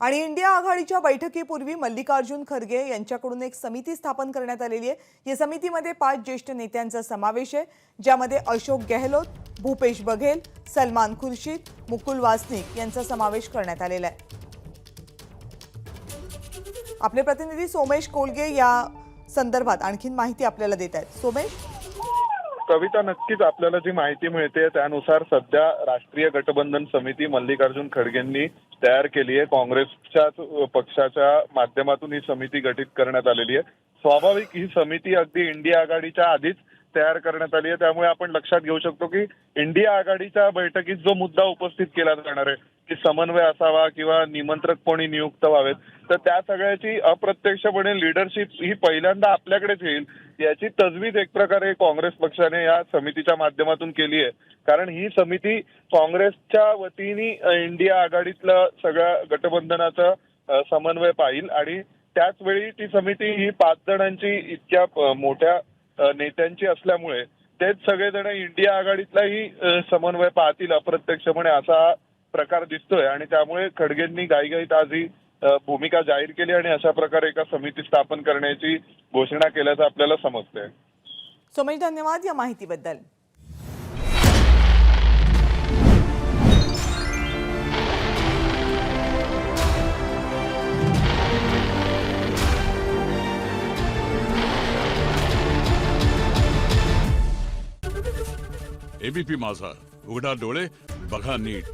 आणि इंडिया आघाडीच्या बैठकीपूर्वी मल्लिकार्जुन खरगे यांच्याकडून एक समिती स्थापन करण्यात आलेली आहे. या समितीमध्ये पाच ज्येष्ठ नेत्यांचा समावेश आहे ज्यामध्ये अशोक गेहलोत भूपेश बघेल सलमान खुर्शीद मुकुल वासनिक यांचा समावेश करण्यात आलेला आहे. आपले प्रतिनिधी सोमेश कोलगे या संदर्भात आणखीन माहिती आपल्याला देत आहेत. सोमेश? कविता नक्कीच आपल्याला जी माहिती मिळते त्यानुसार सध्या राष्ट्रीय गटबंधन समिती मल्लिकार्जुन खडगेंनी तयार केली आहे. काँग्रेसच्याच पक्षाच्या माध्यमातून ही समिती गठीत करण्यात आलेली आहे. स्वाभाविक ही समिती अगदी इंडिया आघाडीच्या आधीच तयार करण्यात आली आहे. त्यामुळे आपण लक्षात घेऊ शकतो की इंडिया आघाडीच्या बैठकीत जो मुद्दा उपस्थित केला जाणार आहे की समन्वय असावा किंवा निमंत्रक कोणी नियुक्त व्हावेत तर त्या सगळ्याची अप्रत्यक्षपणे लिडरशिप ही पहिल्यांदा आपल्याकडेच येईल. याची तजवीज एक प्रकारे काँग्रेस पक्षाने या समितीच्या माध्यमातून केली आहे. कारण ही समिती काँग्रेसच्या वतीने इंडिया आघाडीतलं सगळ्या गटबंधनाचा समन्वय पाहिल आणि त्याच वेळी ती समिती ही पाच जणांची इतक्या मोठ्या नेत्यांची असल्यामुळे तेच सगळेजण इंडिया आघाडीतलाही समन्वय पाहतील अप्रत्यक्षपणे असा प्रकार दिसतोय. आणि त्यामुळे खडगेंनी घाईघाईत आज ही भूमिका जाहीर केली आणि अशा प्रकारे एका समिती स्थापन करण्याची घोषणा केल्याचं आपल्याला समजतंय. सोमेश धन्यवाद या माहितीबद्दल. एबीपी माझा. उघडा डोळे बघा नीट.